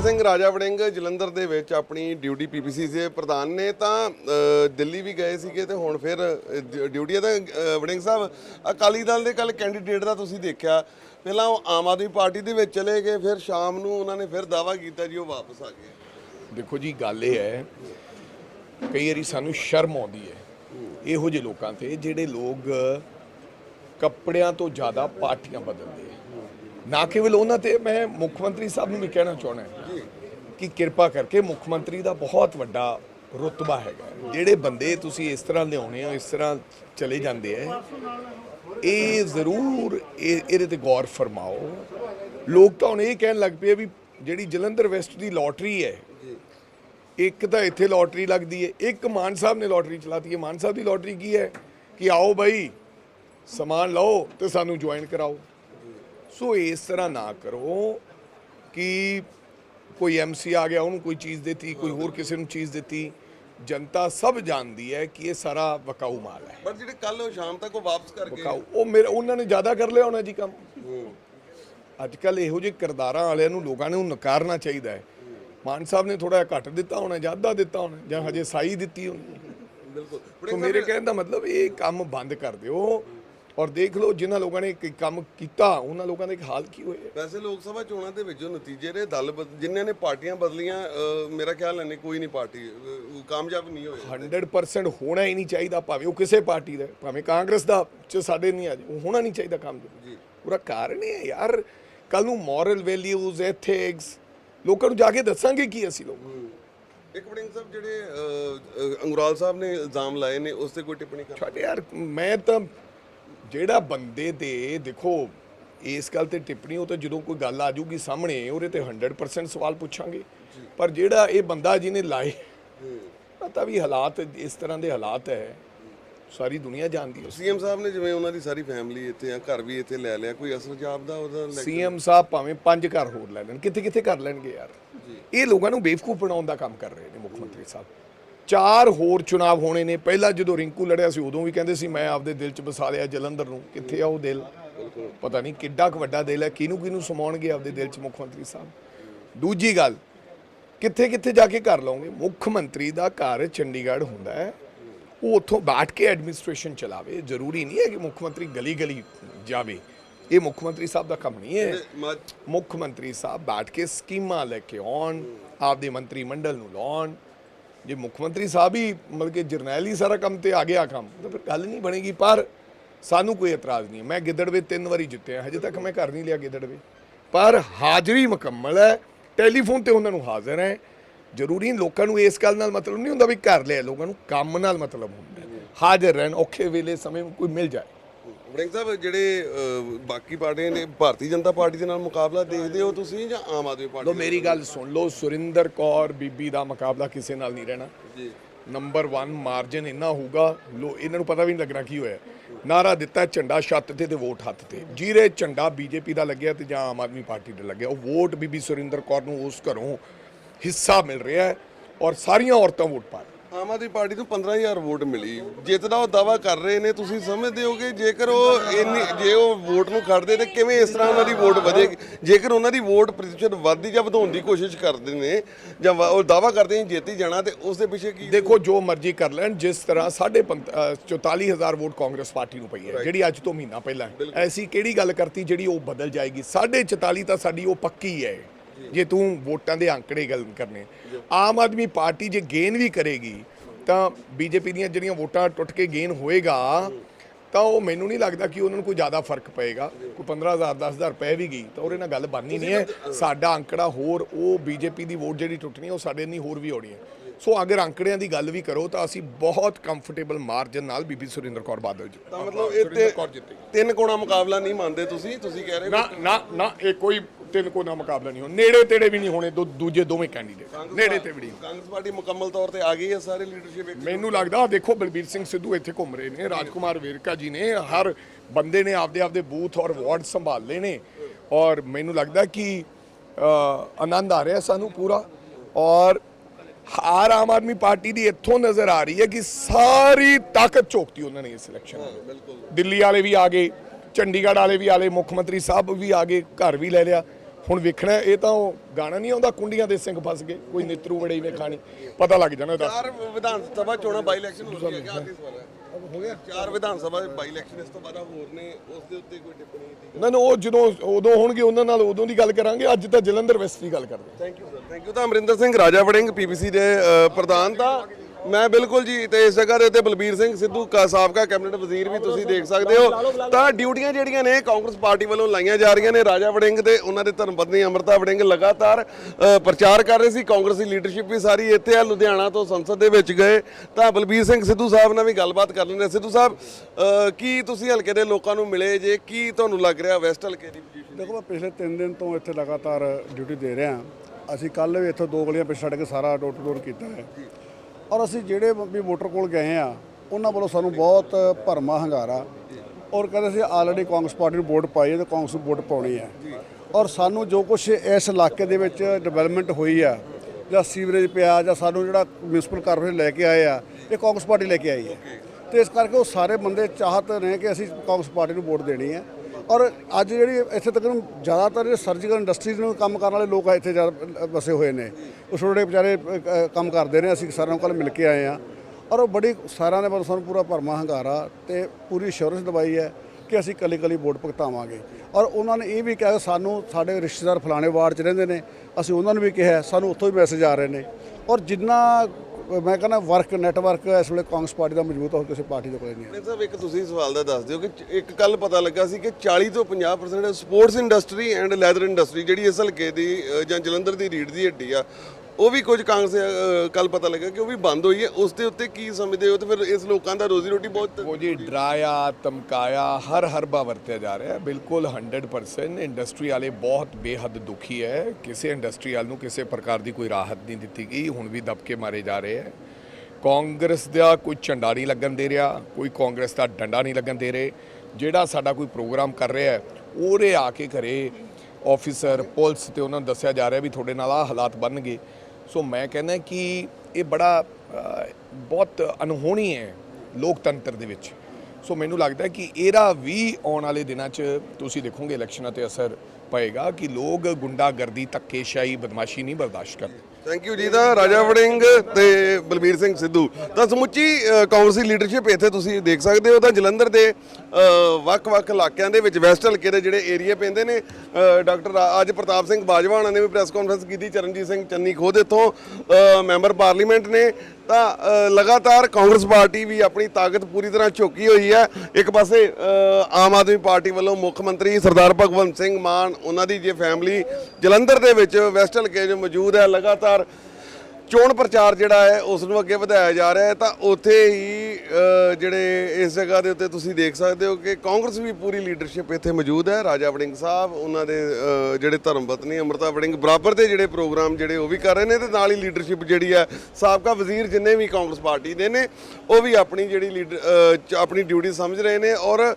ਸੁਰਿੰਦਰ ਸਿੰਘ, ਰਾਜਾ ਵੜਿੰਗ ਜਲੰਧਰ ਦੇ ਵਿੱਚ ਆਪਣੀ ਡਿਊਟੀ ਪੀਪੀਸੀ ਦੇ ਪ੍ਰਧਾਨ ਨੇ ਤਾਂ ਦਿੱਲੀ ਵੀ ਗਏ ਸੀਗੇ ਤੇ ਹੁਣ ਫਿਰ ਡਿਊਟੀ ਹੈ ਤਾਂ ਵੜਿੰਗ ਸਾਹਿਬ, ਅਕਾਲੀ ਦਲ ਦੇ ਕੱਲ ਕੈਂਡੀਡੇਟ ਦਾ ਤੁਸੀਂ ਦੇਖਿਆ। ਪਹਿਲਾਂ ਉਹ ਆਮ ਆਦਮੀ ਪਾਰਟੀ ਦੇ ਵਿੱਚ ਚਲੇ ਗਏ, ਫਿਰ ਸ਼ਾਮ ਨੂੰ ਉਹਨਾਂ ਨੇ ਫਿਰ ਦਾਵਾ ਕੀਤਾ ਜੀ ਉਹ ਵਾਪਸ ਆ ਗਏ। ਦੇਖੋ ਜੀ, ਗੱਲ ਇਹ ਹੈ, ਕਈ ਵਾਰੀ ਸਾਨੂੰ ਸ਼ਰਮ ਆਉਂਦੀ ਹੈ, ਇਹੋ ਜਿਹੇ ਲੋਕਾਂ ਤੇ ਜਿਹੜੇ ਲੋਕ ਕੱਪੜਿਆਂ ਤੋਂ ਜ਼ਿਆਦਾ ਪਾਰਟੀਆਂ ਬਦਲਦੇ ਨਾ ਕੇਵਲ ਉਹਨਾਂ ਤੇ, ਮੈਂ ਮੁੱਖ ਮੰਤਰੀ ਸਾਹਿਬ ਨੂੰ ਵੀ ਕਹਿਣਾ ਚਾਹੁੰਦਾ ਕਿ ਕਿਰਪਾ ਕਰਕੇ ਮੁੱਖ ਮੰਤਰੀ ਦਾ ਬਹੁਤ ਵੱਡਾ ਰੁਤਬਾ ਹੈਗਾ ਜਿਹੜੇ ਬੰਦੇ ਤੁਸੀਂ ਇਸ ਤਰ੍ਹਾਂ ਲਿਆਉਣੇ ਹੋ, ਇਸ ਤਰ੍ਹਾਂ ਚਲੇ ਜਾਂਦੇ ਆ, ਇਹ ਜ਼ਰੂਰ ਇਹ- ਇਹਦੇ ਤੇ ਗੌਰ ਫਰਮਾਓ। ਲੋਕ ਤਾਂ ਹੁਣ ਇਹ ਕਹਿਣ ਲੱਗ ਪਏ ਵੀ ਜਿਹੜੀ ਜਲੰਧਰ ਵੈਸਟ ਦੀ ਲੋਟਰੀ ਹੈ, ਇੱਕ ਤਾਂ ਇੱਥੇ ਲੋਟਰੀ ਲੱਗਦੀ ਹੈ, ਇੱਕ ਮਾਨ ਸਾਹਿਬ ਨੇ ਲੋਟਰੀ ਚਲਾਤੀ ਹੈ। ਮਾਨ ਸਾਹਿਬ ਦੀ ਲੋਟਰੀ ਕੀ ਹੈ? ਕਿ ਆਓ ਬਾਈ, ਸਮਾਨ ਲਓ ਤੇ ਸਾਨੂੰ ਜੁਆਇਨ ਕਰਾਓ। ਸੋ ਇਸ ਤਰ੍ਹਾਂ ਨਾ ਕਰੋ ਕਿ ਕੋਈ ਐਮਸੀ ਆ ਗਿਆ ਉਹਨੂੰ ਕੋਈ ਚੀਜ਼ ਦਿੱਤੀ ਕੋਈ ਹੋਰ ਕਿਸੇ ਨੂੰ ਚੀਜ਼ ਦਿੱਤੀ। ਜਨਤਾ ਸਭ ਜਾਣਦੀ ਹੈ ਕਿ ਇਹ ਸਾਰਾ ਵਕਾਊ ਮਾਲ ਹੈ। ਪਰ ਜਿਹੜੇ ਕੱਲ ਸ਼ਾਮ ਤੱਕ ਉਹ ਵਾਪਸ ਕਰ ਗਏ ਵਕਾਊ ਉਹ ਮੇਰੇ ਉਹਨਾਂ ਨੇ ਜ਼ਿਆਦਾ ਕਰ ਲਿਆ ਹੋਣਾ ਜੀ ਕੰਮ। ਅੱਜ ਕੱਲ ਇਹੋ ਜਿਹੇ ਕਿਰਦਾਰਾਂ ਵਾਲਿਆਂ ਨੂੰ ਲੋਕਾਂ ਨੂੰ ਨਕਾਰਨਾ ਚਾਹੀਦਾ ਹੈ। ਮਾਨ ਸਾਹਿਬ ਨੇ ਥੋੜਾ ਘੱਟ ਦਿੱਤਾ ਹੋਣਾ ਜਾਂ ਅੱਧਾ ਦਿੱਤਾ ਹੋਣਾ ਜਾਂ ਹਜੇ ਸਾਈ ਦਿੱਤੀ ਹੋਣੀ। ਬਿਲਕੁਲ। ਮੇਰੇ ਕਹਿਣ ਦਾ ਮਤਲਬ ਇਹ ਕੰਮ ਬੰਦ ਕਰ ਦਿਓ। ਔਰ ਦੇਖ ਲਓ ਜਿਨ੍ਹਾਂ ਲੋਕਾਂ ਨੇ ਕੋਈ ਕੰਮ ਕੀਤਾ ਉਹਨਾਂ ਲੋਕਾਂ ਦੇ ਹਾਲ ਕੀ ਹੋਏ ਆ। ਵੈਸੇ ਲੋਕ ਸਭਾ ਚੋਣਾਂ ਦੇ ਵਿੱਚ ਜੋ ਨਤੀਜੇ ਰਹੇ ਦਲ ਜਿਨ੍ਹਾਂ ਨੇ ਪਾਰਟੀਆਂ ਬਦਲੀਆਂ ਮੇਰਾ ਖਿਆਲ ਹੈ ਕੋਈ ਨਹੀਂ ਪਾਰਟੀ ਕਾਮਯਾਬ ਨਹੀਂ ਹੋਏ 100% ਹੋਣਾ ਹੀ ਨਹੀਂ ਚਾਹੀਦਾ ਭਾਵੇਂ ਉਹ ਕਿਸੇ ਪਾਰਟੀ ਦਾ ਭਾਵੇਂ ਕਾਂਗਰਸ ਦਾ ਚ ਸਾਡੇ ਨਹੀਂ ਆ ਉਹ ਹੋਣਾ ਨਹੀਂ ਚਾਹੀਦਾ ਕੰਮ। ਜੀ। ਪੂਰਾ ਕਾਰਨ ਹੈ ਯਾਰ ਕੱਲ ਨੂੰ ਮੋਰਲ ਵੈਲਿਊਜ਼ ਐਥਿਕਸ ਲੋਕਾਂ ਨੂੰ ਜਾ ਕੇ ਦੱਸਾਂਗੇ ਕੀ ਅਸੀਂ ਲੋਕ। ਇੱਕ ਵੜਿੰਗ ਸਾਹਿਬ ਜਿਹੜੇ ਅੰਗੁਰਾਲ ਸਾਹਿਬ ਨੇ ਇਲਜ਼ਾਮ ਲਾਏ ਨੇ ਉਸ ਤੇ ਕੋਈ ਟਿੱਪਣੀ ਕਰ ਛੱਡ ਯਾਰ ਮੈਂ ਤਾਂ ਜਿਹੜਾ ਬੰਦੇ ਤੇ ਦੇਖੋ ਇਸ ਗੱਲ ਤੇ ਟਿੱਪਣੀ ਉਹ ਤਾਂ ਜਦੋਂ ਕੋਈ ਗੱਲ ਆ ਜਾਊਗੀ ਸਾਹਮਣੇ ਉਹਦੇ ਤੇ 100% ਸਵਾਲ ਪੁੱਛਾਂਗੇ। ਪਰ ਜਿਹੜਾ ਇਹ ਬੰਦਾ ਜਿਹਨੇ ਲਾਏ ਪਤਾ ਵੀ ਹਾਲਾਤ ਇਸ ਤਰ੍ਹਾਂ ਦੇ ਹਾਲਾਤ ਹੈ। ਸਾਰੀ ਦੁਨੀਆ ਜਾਣਦੀ ਹੈ ਸੀਐਮ ਸਾਹਿਬ ਨੇ ਜਿਵੇਂ ਉਹਨਾਂ ਦੀ ਸਾਰੀ ਫੈਮਿਲੀ ਇੱਥੇ ਆ ਘਰ ਵੀ ਇੱਥੇ ਲੈ ਲਿਆ ਕੋਈ ਅਸਰ ਜਾਪਦਾ ਉਹਦਾ ਲੈ- ਸੀਐਮ ਸਾਹਿਬ ਭਾਵੇਂ ਪੰਜ ਘਰ ਹੋਰ ਲੈ ਲੈਣ ਕਿੱਥੇ ਕਿੱਥੇ ਕਰ ਲੈਣਗੇ ਯਾਰ। ਇਹ ਲੋਕਾਂ ਨੂੰ ਬੇਵਕੂਫ ਬਣਾਉਣ ਦਾ ਕੰਮ ਕਰ ਰਹੇ ਨੇ ਮੁੱਖ ਮੰਤਰੀ ਸਾਹਿਬ। ਚਾਰ ਹੋਰ ਚੁਣਾਵ ਹੋਣੇ ਨੇ। ਪਹਿਲਾਂ ਜਦੋਂ ਰਿੰਕੂ ਲੜਿਆ ਸੀ ਉਦੋਂ ਵੀ ਕਹਿੰਦੇ ਸੀ ਮੈਂ ਆਪਦੇ ਦਿਲ 'ਚ ਵਸਾ ਲਿਆ ਜਲੰਧਰ ਨੂੰ। ਕਿੱਥੇ ਆ ਉਹ ਦਿਲ? ਪਤਾ ਨਹੀਂ ਕਿੱਡਾ ਕੁ ਵੱਡਾ ਦਿਲ ਹੈ। ਕਿਹਨੂੰ ਕਿਹਨੂੰ ਸਮਾਉਣਗੇ ਆਪਦੇ ਦਿਲ 'ਚ ਮੁੱਖ ਮੰਤਰੀ ਸਾਹਿਬ? ਦੂਜੀ ਗੱਲ ਕਿੱਥੇ ਕਿੱਥੇ ਜਾ ਕੇ ਕਰ ਲਓਗੇ ਮੁੱਖ ਮੰਤਰੀ ਦਾ ਘਰ ਚੰਡੀਗੜ੍ਹ ਹੁੰਦਾ ਹੈ। ਉਹ ਉੱਥੋਂ ਬੈਠ ਕੇ ਐਡਮਿਨਿਸਟ੍ਰੇਸ਼ਨ ਚਲਾਵੇ। ਜ਼ਰੂਰੀ ਨਹੀਂ ਹੈ ਕਿ ਮੁੱਖ ਮੰਤਰੀ ਗਲੀ ਗਲੀ ਜਾਵੇ। ਇਹ ਮੁੱਖ ਮੰਤਰੀ ਸਾਹਿਬ ਦਾ ਕੰਮ ਨਹੀਂ ਹੈ। ਮੁੱਖ ਮੰਤਰੀ ਸਾਹਿਬ ਬੈਠ ਕੇ ਸਕੀਮਾਂ ਲੈ ਕੇ ਆਉਣ ਆਪਦੇ ਮੰਤਰੀ ਮੰਡਲ ਨੂੰ ਲਾਉਣ। ਜੇ ਮੁੱਖ ਮੰਤਰੀ ਸਾਹਿਬ ਹੀ ਮਤਲਬ ਕਿ ਜਰਨੈਲ ਹੀ ਸਾਰਾ ਕੰਮ ਤੇ ਆ ਗਿਆ ਕੰਮ, ਤਾਂ ਫਿਰ ਗੱਲ ਨਹੀਂ ਬਣੇਗੀ, ਪਰ ਸਾਨੂੰ ਕੋਈ ਇਤਰਾਜ਼ ਨਹੀਂ ਮੈਂ ਗਿੱਦੜਵੇ ਤਿੰਨ ਵਾਰੀ ਜਿੱਤਿਆ, ਹਜੇ ਤੱਕ ਮੈਂ ਘਰ ਨਹੀਂ ਲਿਆ ਗਿੱਦੜਵੇ। ਪਰ ਹਾਜ਼ਰੀ ਮੁਕੰਮਲ ਹੈ, ਟੈਲੀਫੋਨ ਤੇ ਉਹਨਾਂ ਨੂੰ ਹਾਜ਼ਰ ਹੈ। ਜ਼ਰੂਰੀ ਲੋਕਾਂ ਨੂੰ ਇਸ ਗੱਲ ਨਾਲ ਮਤਲਬ ਨਹੀਂ ਹੁੰਦਾ ਵੀ ਘਰ ਲਿਆ ਲੋਕਾਂ ਨੂੰ ਕੰਮ ਨਾਲ ਮਤਲਬ ਹੁੰਦਾ ਹਾਜ਼ਰ ਰਹਿਣ, ਔਖੇ ਵੇਲੇ ਸਮੇਂ ਕੋਈ ਮਿਲ ਜਾਏ। ਵੜਿੰਗ ਸਾਹਿਬ ਜਿਹੜੇ ਬਾਕੀ ਪਾਰਟੀਆਂ ਨੇ ਭਾਰਤੀ ਜਨਤਾ ਪਾਰਟੀ ਦੇ ਨਾਲ ਮੁਕਾਬਲਾ ਦੇਖਦੇ ਹੋ ਤੁਸੀਂ ਜਾਂ ਆਮ ਆਦਮੀ ਲੋ ਪਾਰਟੀ ਮੇਰੀ ਗੱਲ ਸੁਣ ਲਓ ਸੁਰਿੰਦਰ ਕੌਰ ਬੀਬੀ ਦਾ ਮੁਕਾਬਲਾ ਕਿਸੇ ਨਾਲ ਨਹੀਂ ਰਹਿਣਾ। ਜੀ। ਨੰਬਰ 1 ਮਾਰਜਨ ਇੰਨਾ ਹੋਊਗਾ ਲੋ ਇਹਨਾਂ ਨੂੰ ਪਤਾ ਵੀ ਨਹੀਂ ਲੱਗਣਾ ਕੀ ਹੋਇਆ। ਨਾਰਾ ਦਿੱਤਾ ਝੰਡਾ ਛੱਤ ਤੇ ਤੇ ਵੋਟ ਹੱਥ ਤੇ। ਜੀਰੇ ਝੰਡਾ ਬੀਜੇਪੀ ਦਾ ਲੱਗਿਆ ਤੇ ਜਾਂ ਆਮ ਆਦਮੀ ਪਾਰਟੀ ਦਾ ਲੱਗਿਆ। ਉਹ ਵੋਟ ਬੀਬੀ ਸੁਰਿੰਦਰ ਕੌਰ ਨੂੰ ਉਸ ਘਰੋਂ ਹਿੱਸਾ ਮਿਲ ਰਿਹਾ ਹੈ ਔਰ ਸਾਰੀਆਂ ਔਰਤਾਂ ਵੋਟ ਪਾ ਰਹੀਆਂ। ਆਮ ਆਦਮੀ ਪਾਰਟੀ ਨੂੰ 15000 ਵੋਟ ਮਿਲੀ। ਜਿੱਤ ਦਾ ਉਹ ਦਾਵਾ ਕਰ ਰਹੇ ਨੇ ਤੁਸੀਂ ਸਮਝਦੇ ਹੋ ਕਿ ਜੇਕਰ ਉਹ ਇੰਨੀ ਜੇ ਉਹ ਵੋਟ ਨੂੰ ਖੜਦੇ ਤੇ ਕਿਵੇਂ ਇਸ ਤਰ੍ਹਾਂ ਉਹਨਾਂ ਦੀ ਵੋਟ ਵਧੇਗੀ ਜੇਕਰ ਉਹਨਾਂ ਦੀ ਵੋਟ ਪ੍ਰਤੀਸ਼ਤ ਵੱਧਦੀ ਜਾਂ ਵਧਾਉਣ ਦੀ ਕੋਸ਼ਿਸ਼ ਕਰਦੇ ਨੇ ਜਾਂ ਵਾ- ਉਹ ਦਾਵਾ ਕਰਦੇ ਨੇ ਜਿੱਤ ਜਾਣਾ ਤੇ ਉਸ ਦੇ ਪਿੱਛੇ ਕੀ ਦੇਖੋ ਜੋ ਮਰਜ਼ੀ ਕਰ ਲੈਣ ਜਿਸ ਤਰ੍ਹਾਂ ਸਾਢੇ ਪੰਤ- ਅ, 44000 ਵੋਟ ਕਾਂਗਰਸ ਪਾਰਟੀ ਨੂੰ ਪਈ ਹੈ ਜਿਹੜੀ ਅੱਜ ਤੋਂ ਮਹੀਨਾ ਪਹਿਲਾਂ ਹੈ। ਐਸੀ ਕਿਹੜੀ ਗੱਲ ਕਰਤੀ ਜਿਹੜੀ ਉਹ ਬਦਲ ਜਾਏਗੀ? ਸਾਢੇ 44 ਤਾਂ ਸਾਡੀ ਉਹ ਪੱਕੀ ਹੈ। ਜੇ ਤੂੰ ਵੋਟਾਂ ਦੇ ਅੰਕੜੇ ਗੱਲ ਕਰਨੇ ਆਮ ਆਦਮੀ ਪਾਰਟੀ ਜੇ ਗੇਨ ਵੀ ਕਰੇਗੀ ਤਾਂ ਬੀਜੇਪੀ ਦੀਆਂ ਜਿਹੜੀਆਂ ਵੋਟਾਂ ਟੁੱਟ ਕੇ ਗੇਨ ਹੋਏਗਾ ਤਾਂ ਉਹ ਮੈਨੂੰ ਨਹੀਂ ਲੱਗਦਾ ਕਿ ਉਹਨਾਂ ਨੂੰ ਕੋਈ ਜ਼ਿਆਦਾ ਫ਼ਰਕ ਪਏਗਾ। ਕੋਈ 15000 10000 ਪੈ ਵੀ ਗਈ ਤਾਂ ਉਹਦੇ ਨਾਲ ਗੱਲ ਬਣਨੀ ਨਹੀਂ ਹੈ। ਸਾਡਾ ਅੰਕੜਾ ਹੋਰ ਉਹ ਬੀਜੇਪੀ ਦੀ ਵੋਟ ਜਿਹੜੀ ਟੁੱਟਣੀ ਹੈ ਉਹ ਸਾਡੇ ਨਹੀਂ ਹੋਰ ਵੀ ਹੋਣੀ ਹੈ। ਸੋ ਅਗਰ ਅੰਕੜਿਆਂ ਦੀ ਗੱਲ ਵੀ ਕਰੋ ਤਾਂ ਅਸੀਂ ਬਹੁਤ ਕੰਫਰਟੇਬਲ ਮਾਰਜਨ ਨਾਲ ਬੀਬੀ ਸੁਰਿੰਦਰ ਕੌਰ ਬਾਦਲ ਜੀ। ਤਾਂ ਮਤਲਬ ਇਹ ਤਿੰਨ ਕੋਣਾ ਮੁਕਾਬਲਾ ਨਹੀਂ ਮੰਨਦੇ ਤੁਸੀਂ? ਤੁਸੀਂ ਕਹਿ ਰਹੇ ਹੋ ਨਾ ਨਾ ਨਾ ਇਹ ਕੋਈ ਤਿੰਨ ਕੋ ਨਾ ਮੁਕਾਬਲਾ ਨਹੀਂ ਹੋ ਨੇੜੇ ਤੇੜੇ ਵੀ ਨਹੀਂ ਹੋਣੇ ਦੋ ਦੂਜੇ ਦੋਵੇਂ ਕੈਂਡੀਡੇਟ ਨੇੜੇ ਤੇ ਵੀ ਨਹੀਂ ਕਾਂਗਰਸ ਪਾਰਟੀ ਮੁਕੰਮਲ ਤੌਰ ਤੇ ਆ ਗਈ ਹੈ ਸਾਰੇ ਲੀਡਰਸ਼ਿਪ ਮੈਨੂੰ ਲੱਗਦਾ ਦੇਖੋ ਬਲਬੀਰ ਸਿੰਘ ਸਿੱਧੂ ਇੱਥੇ ਘੁੰਮ ਰਹੇ ਨੇ ਰਾਜਕੁਮਾਰ ਵੇਰਕਾ ਜੀ ਨੇ ਹਰ ਬੰਦੇ ਨੇ ਆਪਦੇ ਆਪਦੇ ਬੂਥ ਔਰ ਵਾਰਡ ਸੰਭਾਲ ਲਏ ਨੇ। ਔਰ ਮੈਨੂੰ ਲੱਗਦਾ ਕਿ ਆਨੰਦ ਆ ਰਿਹਾ ਸਾਨੂੰ ਪੂਰਾ। ਔਰ ਹਾਰ ਆਮ ਆਦਮੀ ਪਾਰਟੀ ਦੀ ਇੱਥੋਂ ਨਜ਼ਰ ਆ ਰਹੀ ਹੈ ਕਿ ਸਾਰੀ ਤਾਕਤ ਝੋਕਤੀ ਉਹਨਾਂ ਨੇ ਇਸ ਇਲੈਕਸ਼ਨ ਦਿੱਲੀ ਵਾਲੇ ਵੀ ਆ ਗਏ ਚੰਡੀਗੜ੍ਹ ਵਾਲੇ ਵੀ ਆਲੇ ਮੁੱਖ ਮੰਤਰੀ ਸਾਹਿਬ ਵੀ ਆ ਗਏ ਘਰ ਵੀ ਲੈ ਲਿਆ। ਹੁਣ ਵੇਖਣਾ ਇਹ ਤਾਂ ਉਹ ਗਾਣਾ ਨਹੀਂ ਆਉਂਦਾ ਕੁੰਡੀਆਂ ਦੇ ਸਿੰਘ ਫਸ ਗਏ ਕੋਈ ਨਿਤਰੂ ਬੜੇ ਵੇ ਖਾਣੀ ਪਤਾ ਲੱਗ ਜਾਣਾ ਦੱਸ ਚਾਰ ਵਿਧਾਨ ਸਭਾ ਚੋਣਾਂ ਬਾਈ ਇਲੈਕਸ਼ਨ ਹੋ ਗਈ ਹੈ ਆਖਰੀ ਸਵਾਲ ਹੈ? ਹੋ ਗਿਆ। ਚਾਰ ਵਿਧਾਨ ਸਭਾ ਬਾਈ ਇਲੈਕਸ਼ਨ ਇਸ ਤੋਂ ਬਾਅਦ ਹੋਰ ਨੇ ਉਸ ਦੇ ਉੱਤੇ ਕੋਈ ਟਿੱਪਣੀ ਦੀ ਨਾ ਨਾ ਉਹ ਜਦੋਂ ਉਦੋਂ ਹੋਣਗੇ ਉਹਨਾਂ ਨਾਲ ਉਦੋਂ ਦੀ ਗੱਲ ਕਰਾਂਗੇ ਅੱਜ ਤਾਂ ਜਲੰਧਰ ਵੈਸਟ ਦੀ ਗੱਲ ਕਰਦੇ ਹਾਂ। Thank you sir thank you ਤਾਂ ਅਮਰਿੰਦਰ ਸਿੰਘ ਰਾਜਾ ਵੜਿੰਗ ਪੀਪੀਸੀ ਦੇ ਅ, ਪ੍ਰਧਾਨ ਤਾਂ ਮੈਂ ਬਿਲਕੁਲ ਜੀ, ਤੇ ਇਸ ਜਗ੍ਹਾ ਦੇ ਉੱਤੇ ਬਲਬੀਰ ਸਿੰਘ ਸਿੱਧੂ ਕਾ ਸਾਬਕਾ ਕੈਬਨਿਟ ਵਜ਼ੀਰ ਵੀ ਤੁਸੀਂ ਦੇਖ ਸਕਦੇ ਹੋ। ਤਾਂ ਡਿਊਟੀਆਂ ਜਿਹੜੀਆਂ ਨੇ ਕਾਂਗਰਸ ਪਾਰਟੀ ਵੱਲੋਂ ਲਾਈਆਂ ਜਾ ਰਹੀਆਂ ਨੇ। ਰਾਜਾ ਵੜਿੰਗ ਤੇ ਉਹਨਾਂ ਦੇ ਧਰਮਪਤਨੀ ਅਮਰਤਾ ਵੜਿੰਗ ਲਗਾਤਾਰ ਪ੍ਰਚਾਰ ਕਰ ਰਹੇ ਸੀ। ਕਾਂਗਰਸੀ ਲੀਡਰਸ਼ਿਪ ਵੀ ਸਾਰੀ ਇੱਥੇ ਆ, ਲੁਧਿਆਣਾ ਤੋਂ ਸੰਸਦ ਦੇ ਵਿੱਚ ਗਏ। ਤਾਂ ਬਲਬੀਰ ਸਿੰਘ ਸਿੱਧੂ ਸਾਹਿਬ ਨਾਲ ਵੀ ਗੱਲਬਾਤ ਕਰ ਲੈਂਦੇ ਸਿੱਧੂ ਸਾਹਿਬ ਕੀ ਤੁਸੀਂ ਹਲਕੇ ਦੇ ਲੋਕਾਂ ਨੂੰ ਮਿਲੇ ਜੇ? ਕੀ ਤੁਹਾਨੂੰ ਲੱਗ ਰਿਹਾ ਵੈਸਟ ਹਲਕੇ ਦੀ ਪੋਜੀਸ਼ਨ ਦੇਖੋ, ਮੈਂ ਪਿਛਲੇ 3 ਦਿਨ ਤੋਂ ਇੱਥੇ ਲਗਾਤਾਰ ਡਿਊਟੀ ਦੇ ਰਿਹਾ। ਅਸੀਂ ਕੱਲ ਵੀ ਇੱਥੋਂ ਦੋ ਗਲੀਆਂ ਪਿੱਛੇ ਛੱਡ ਕੇ ਸਾਰਾ ਡੋਰ ਟੂ ਡੋਰ ਕੀਤਾ ਹੈ। ਔਰ ਅਸੀਂ ਜਿਹੜੇ ਵੀ ਵੋਟਰ ਕੋਲ ਗਏ ਆ, ਉਹਨਾਂ ਵੱਲੋਂ ਸਾਨੂੰ ਬਹੁਤ ਭਰਮਾ ਹੰਗਾਰਾ। ਔਰ ਕਹਿੰਦੇ ਸੀ ਆਲਰੇਡੀ ਕਾਂਗਰਸ ਪਾਰਟੀ ਨੂੰ ਵੋਟ ਪਾਈ ਹੈ ਤੇ ਕਾਂਗਰਸ ਨੂੰ ਵੋਟ ਪਾਉਣੀ ਹੈ। ਔਰ ਸਾਨੂੰ ਜੋ ਕੁਝ ਇਸ ਇਲਾਕੇ ਦੇ ਵਿੱਚ ਡਿਵੈਲਪਮੈਂਟ ਹੋਈ ਆ, ਜਾਂ ਸੀਵਰੇਜ ਪਿਆ, ਜਾਂ ਸਾਨੂੰ ਜਿਹੜਾ ਮਿਊਨਿਸਪਲ ਕਾਰਪੋਰੇਸ਼ਨ ਲੈ ਕੇ ਆਏ ਆ, ਇਹ ਕਾਂਗਰਸ ਪਾਰਟੀ ਲੈ ਕੇ ਆਈ ਹੈ। ਤੇ ਇਸ ਕਰਕੇ ਉਹ ਸਾਰੇ ਬੰਦੇ ਚਾਹਤ ਨੇ ਕਿ ਅਸੀਂ ਕਾਂਗਰਸ ਪਾਰਟੀ ਨੂੰ ਵੋਟ ਦੇਣੀ ਹੈ। ਔਰ ਅੱਜ ਜਿਹੜੀ ਇੱਥੇ ਤੱਕ ਜ਼ਿਆਦਾਤਰ ਜਿਹੜੇ ਸਰਜੀਕਲ ਇੰਡਸਟਰੀਜ਼ ਨੂੰ ਕੰਮ ਕਰਨ ਵਾਲੇ ਲੋਕ ਆ ਇੱਥੇ ਜ਼ਿਆਦਾ ਵਸੇ ਹੋਏ ਨੇ। ਉਹ ਛੋਟੇ ਵਿਚਾਰੇ ਕੰਮ ਕਰਦੇ ਨੇ, ਅਸੀਂ ਸਾਰਿਆਂ ਨੂੰ ਕੱਲ ਮਿਲ ਕੇ ਆਏ ਆ ਔਰ ਉਹ ਬੜੀ ਸਾਰਿਆਂ ਨੇ ਬਸ ਸਾਨੂੰ ਪੂਰਾ ਭਰਮਾ ਹੰਗਾਰਾ ਤੇ ਪੂਰੀ ਅਸ਼ੋਰੈਂਸ ਦਵਾਈ ਹੈ ਕਿ ਅਸੀਂ ਕੱਲੀ ਕੱਲੀ ਵੋਟ ਭੁਗਤਾਵਾਂਗੇ। ਔਰ ਉਹਨਾਂ ਨੇ ਇਹ ਵੀ ਕਿਹਾ ਕਿ ਸਾਨੂੰ ਸਾਡੇ ਰਿਸ਼ਤੇਦਾਰ ਫਲਾਣੇ ਵਾਰਡ 'ਚ ਰਹਿੰਦੇ ਨੇ, ਅਸੀਂ ਉਹਨਾਂ ਨੂੰ ਵੀ ਕਿਹਾ, ਸਾਨੂੰ ਉੱਥੋਂ ਵੀ ਮੈਸੇਜ ਆ ਰਹੇ ਨੇ। ਔਰ ਜਿੰਨਾ ਮੈਂ ਕਹਿੰਦਾ ਵਰਕ ਨੈਟਵਰਕ ਇਸ ਵੇਲੇ ਕਾਂਗਰਸ ਪਾਰਟੀ ਦਾ ਮਜ਼ਬੂਤ ਆ, ਹੋਰ ਕਿਸੇ ਪਾਰਟੀ ਦੇ ਕੋਲ ਨਹੀਂ ਹੈ ਸਾਹਿਬ ਇੱਕ ਤੁਸੀਂ ਸਵਾਲ ਦਾ ਦੱਸ ਦਿਓ ਕਿ ਇੱਕ ਕੱਲ ਪਤਾ ਲੱਗਾ ਸੀ ਕਿ 40 ਤੋਂ 50% sports industry and leather industry ਜਿਹੜੀ ਇਸ ਹਲਕੇ ਦੀ ਜਾਂ ਜਲੰਧਰ ਦੀ ਰੀੜ ਦੀ ਹੱਡੀ ਆ ਉਹ ਵੀ ਕੁਝ ਕਾਂਗਰਸ ਕੱਲ ਪਤਾ ਲੱਗਾ ਕਿ ਉਹ ਵੀ ਬੰਦ ਹੋਈ ਹੈ। ਉਸ ਦੇ ਉੱਤੇ ਕੀ ਸਮਝਦੇ ਹੋ? ਤੇ ਫਿਰ ਇਸ ਲੋਕਾਂ ਦਾ ਰੋਜ਼ੀ ਰੋਟੀ ਬਹੁਤ ਉਹ ਜੀ ਡਰਾਇਆ, ਧਮਕਾਇਆ, ਹਰ ਹਰਬਾ ਵਰਤਿਆ ਜਾ ਰਿਹਾ ਹੈ। ਬਿਲਕੁਲ 100% ਇੰਡਸਟਰੀ ਵਾਲੇ ਬਹੁਤ ਬੇਹੱਦ ਦੁਖੀ ਹੈ। ਕਿਸੇ ਇੰਡਸਟਰੀ ਵਾਲ ਨੂੰ ਕਿਸੇ ਪ੍ਰਕਾਰ ਦੀ ਕੋਈ ਰਾਹਤ ਨਹੀਂ ਦਿੱਤੀ ਗਈ। ਹੁਣ ਵੀ ਦਬਕੇ ਮਾਰੇ ਜਾ ਰਹੇ ਹੈ। ਕਾਂਗਰਸ ਦਾ ਕੋਈ ਝੰਡਾ ਨਹੀਂ ਲੱਗਣ ਦੇ ਰਿਹਾ, ਕੋਈ ਕਾਂਗਰਸ ਦਾ ਡੰਡਾ ਨਹੀਂ ਲੱਗਣ ਦੇ ਰਹੇ। ਜਿਹੜਾ ਸਾਡਾ ਕੋਈ ਪ੍ਰੋਗਰਾਮ ਕਰ ਰਿਹਾ ਹੈ, ਉਹਦੇ ਆ ਕੇ ਘਰੇ ਆਫੀਸਰ ਪੁਲਿਸ ਤੇ ਉਹਨਾਂ ਨੂੰ ਦੱਸਿਆ ਜਾ ਰਿਹਾ ਵੀ ਤੁਹਾਡੇ ਨਾਲ ਆ ਹਾਲਾਤ ਬਣਨਗੇ। ਸੋ ਮੈਂ ਕਹਿੰਦਾ ਕਿ ਇਹ ਬੜਾ ਬਹੁਤ ਅਨਹੋਣੀ ਹੈ ਲੋਕਤੰਤਰ ਦੇ ਵਿੱਚ। ਸੋ ਮੈਨੂੰ ਲੱਗਦਾ ਕਿ ਇਹਦਾ ਵੀ ਆਉਣ ਵਾਲੇ ਦਿਨਾਂ 'ਚ ਤੁਸੀਂ ਦੇਖੋਗੇ ਇਲੈਕਸ਼ਨਾਂ ਤੇ ਅਸਰ ਪਏਗਾ ਕਿ ਲੋਕ ਗੁੰਡਾਗਰਦੀ, ਧੱਕੇਸ਼ਾਹੀ, ਬਦਮਾਸ਼ੀ ਨਹੀਂ ਬਰਦਾਸ਼ਤ ਕਰਦੇ। ਥੈਂਕ ਯੂ ਜੀ ਦਾ ਰਾਜਾ ਵੜਿੰਗ ਤੇ ਬਲਬੀਰ ਸਿੰਘ ਸਿੱਧੂ। ਤਾਂ ਸਮੁੱਚੀ ਕਾਂਗਰਸੀ ਲੀਡਰਸ਼ਿਪ ਇੱਥੇ ਤੁਸੀਂ ਦੇਖ ਸਕਦੇ ਹੋ। ਤਾਂ ਜਲੰਧਰ ਦੇ ਵੱਖ-ਵੱਖ ਇਲਾਕਿਆਂ ਦੇ ਵਿੱਚ ਵੈਸਟ ਹਲਕੇ ਦੇ ਜਿਹੜੇ ਏਰੀਆ ਪੈਂਦੇ ਨੇ ਡਾਕਟਰ ਰਾ- ਅੱਜ ਪ੍ਰਤਾਪ ਸਿੰਘ ਬਾਜਵਾ ਉਹਨਾਂ ਨੇ ਵੀ ਪ੍ਰੈਸ ਕਾਨਫਰੰਸ ਕੀਤੀ। ਚਰਨਜੀਤ ਸਿੰਘ ਚੰਨੀ ਖੋਦ ਇੱਥੋਂ ਮੈਂਬਰ ਪਾਰਲੀਮੈਂਟ ਨੇ। ਤਾਂ ਲਗਾਤਾਰ ਕਾਂਗਰਸ ਪਾਰਟੀ ਵੀ ਆਪਣੀ ਤਾਕਤ ਪੂਰੀ ਤਰ੍ਹਾਂ ਝੋਕੀ ਹੋਈ ਹੈ। ਇੱਕ ਪਾਸੇ ਆਮ ਆਦਮੀ ਪਾਰਟੀ ਵੱਲੋਂ ਮੁੱਖ ਮੰਤਰੀ ਸਰਦਾਰ ਭਗਵੰਤ ਸਿੰਘ ਮਾਨ, ਉਹਨਾਂ ਦੀ ਜੇ ਫੈਮਿਲੀ ਜਲੰਧਰ ਦੇ ਵਿੱਚ ਵੈਸਟ ਹਲਕੇ ਮੌਜੂਦ ਹੈ, ਲਗਾਤਾਰ ਚੋਣ ਪ੍ਰਚਾਰ ਜਿਹੜਾ ਹੈ, ਉਸ ਨੂੰ ਅੱਗੇ ਵਧਾਇਆ ਜਾ ਰਿਹਾ ਹੈ, ਤਾਂ ਉੱਥੇ ਹੀ ਜਿਹੜੇ ਇਸ ਜਗ੍ਹਾ ਦੇ ਉੱਤੇ ਤੁਸੀਂ ਦੇਖ ਸਕਦੇ ਹੋ ਕਿ ਕਾਂਗਰਸ ਵੀ ਪੂਰੀ ਲੀਡਰਸ਼ਿਪ ਇੱਥੇ ਮੌਜੂਦ ਹੈ। ਰਾਜਾ ਵੜਿੰਗ ਸਾਹਿਬ, ਉਹਨਾਂ ਦੇ ਜਿਹੜੇ ਧਰਮ ਪਤਨੀ ਅਮਰਤਾ ਵੜਿੰਗ, ਬਰਾਬਰ ਦੇ ਜਿਹੜੇ ਪ੍ਰੋਗਰਾਮ ਜਿਹੜੇ ਉਹ ਵੀ ਕਰ ਰਹੇ ਨੇ ਤੇ ਨਾਲ ਹੀ ਲੀਡਰਸ਼ਿਪ ਜਿਹੜੀ ਹੈ, ਸਾਬਕਾ ਵਜ਼ੀਰ ਜਿੰਨੇ ਵੀ ਕਾਂਗਰਸ ਪਾਰਟੀ ਦੇ ਨੇ, ਉਹ ਵੀ ਆਪਣੀ ਜਿਹੜੀ ਲੀਡਰ ਆਪਣੀ ਡਿਊਟੀ ਸਮਝ ਰਹੇ ਨੇ ਔਰ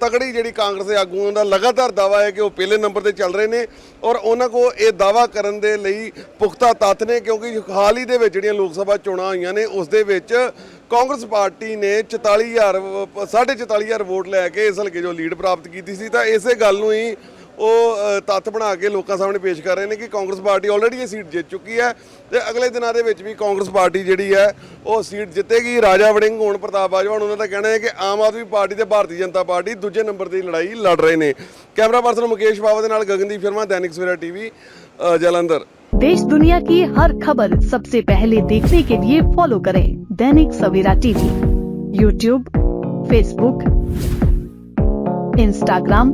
ਤਗੜੀ ਜਿਹੜੀ ਕਾਂਗਰਸ ਦੇ ਆਗੂਆਂ ਦਾ ਲਗਾਤਾਰ ਦਾਵਾ ਹੈ ਕਿ ਉਹ ਪਹਿਲੇ ਨੰਬਰ ਤੇ ਚੱਲ ਰਹੇ ਨੇ ਔਰ ਉਹਨਾਂ ਕੋ ਇਹ ਦਾਵਾ ਕਰਨ ਦੇ ਲਈ ਪੁਖਤਾ ਤੱਥ ਨੇ ਕਿਉਂਕਿ ਹਾਲ ਹੀ ਦੇ ਵਿੱਚ ਜਿਹੜੀਆਂ ਲੋਕ ਸਭਾ ਚੋਣਾਂ ਹੋਈਆਂ ਨੇ, ਉਸ ਦੇ ਵਿੱਚ ਕਾਂਗਰਸ ਪਾਰਟੀ ਨੇ 44000 ਵ- ਸਾਢੇ 44000 ਵੋਟ ਲੈ ਕੇ ਇਸ ਹਲਕੇ ਜੋ ਲੀਡ ਪ੍ਰਾਪਤ ਕੀਤੀ ਸੀ। ਤਾਂ ਇਸੇ ਗੱਲ ਨੂੰ ਹੀ ਉਹ ਅ, ਤੱਥ ਬਣਾ ਕੇ ਲੋਕਾਂ ਸਾਹਮਣੇ ਪੇਸ਼ ਕਰ ਰਹੇ ਨੇ ਕਿ ਕਾਂਗਰਸ ਪਾਰਟੀ ਆਲਰੇਡੀ ਇਹ ਸੀਟ ਜਿੱਤ ਚੁੱਕੀ ਹੈ ਤੇ ਅਗਲੇ ਦਿਨਾਂ ਦੇ ਵਿੱਚ ਵੀ ਕਾਂਗਰਸ ਪਾਰਟੀ ਜਿਹੜੀ ਹੈ ਉਹ ਸੀਟ ਜਿੱਤੇਗੀ ਰਾਜਾ ਵੜਿੰਗ ਹੁਣ ਪ੍ਰਤਾਪ ਬਾਜਵਾ ਹੁਣ ਉਹਨਾਂ ਦਾ ਕਹਿਣਾ ਹੈ ਕਿ ਆਮ ਆਦਮੀ ਪਾਰਟੀ ਤੇ ਭਾਰਤੀ ਜਨਤਾ ਪਾਰਟੀ ਦੂਜੇ ਨੰਬਰ ਦੀ ਲੜਾਈ ਲੜ ਰਹੇ ਨੇ ਕੈਮਰਾ ਪਰਸਨ ਮੁਕੇਸ਼ ਬਾਵਾ ਦੇ ਨਾਲ ਗਗਨਦੀਪ ਸ਼ਰਮਾ ਦੈਨਿਕ ਸਵੇਰਾ ਟੀਵੀ ਜਲੰਧਰ देश दुनिया की हर खबर सबसे पहले देखने के लिए फॉलो करें Dainik Savera TV YouTube Facebook Instagram